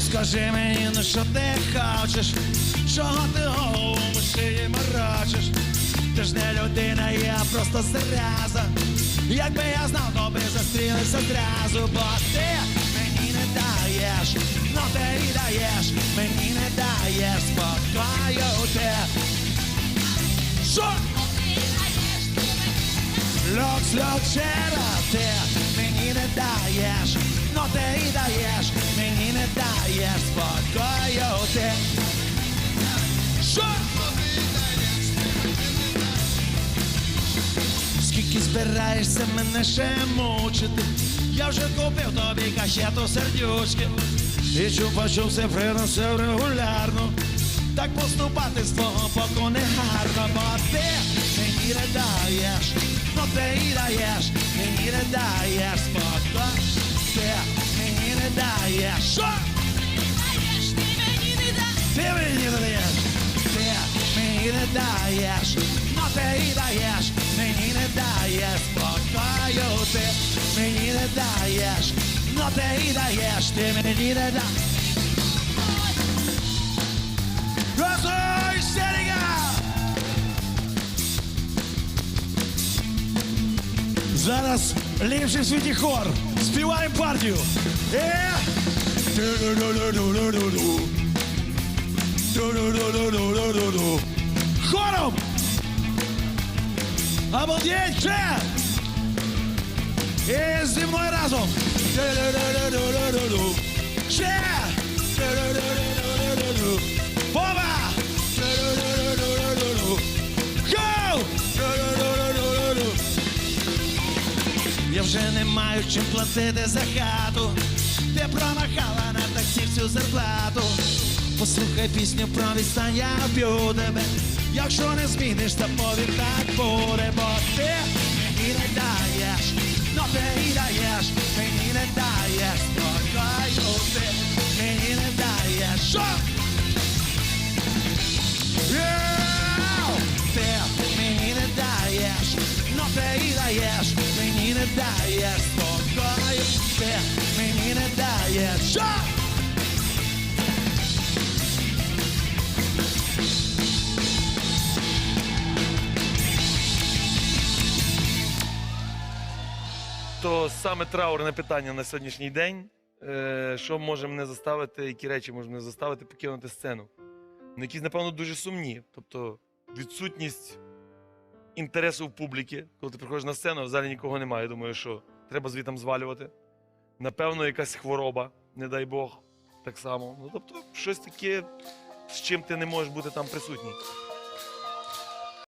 Скажи мені, ну що ти хочеш, чого ти голову шиї морочиш? Ти ж не людина, я просто зраза. Якби я знав, то би застрілився зразу, бо ти мені не даєш, ну ти і даєш, мені не даєш спокою ти. Що? Люкс, люксера, ти мені не даєш, ну ти і даєш, мені не Що? Скільки збираєшся мене ще мучити? Я вже купив тобі кашету сердючки. І чупа-чуп все приносив регулярно. Так поступати з твого боку не гарно Бо ти мені не даєш, ну ти і даєш Мені не даєш. Спокою Ти мені не даєш даєш, і даєш, мені не даєш спокою, ти мені не даєш, ну ти і даєш, ти мені не даєш. Розуй! Зараз ліпший в світі хор. Співаємо партію. Е! Обалдеть, ще! І зі мною разом! Ще! Вова! Гоу! Я вже не маю чим платити за хату. Ти промахала на таксі всю зарплату. Послухай пісню про відстань, я вб'ю тебе. Якщо не зміниш, то повір так буде, не даєш, спокою ти мені не даєш. Що? Яу! Ти мені не даєш, но ти даєш, мені не даєш спокою, То саме траурне питання на сьогоднішній день. Е, що може мене заставити, які речі може мене заставити покинути сцену? Ну, якісь, напевно, дуже сумні. Тобто відсутність інтересу в публіки, коли ти приходиш на сцену, в залі нікого немає. Я думаю, що треба звітом звалювати. Напевно, якась хвороба, не дай Бог, так само. Ну, тобто, щось таке, з чим ти не можеш бути там присутній.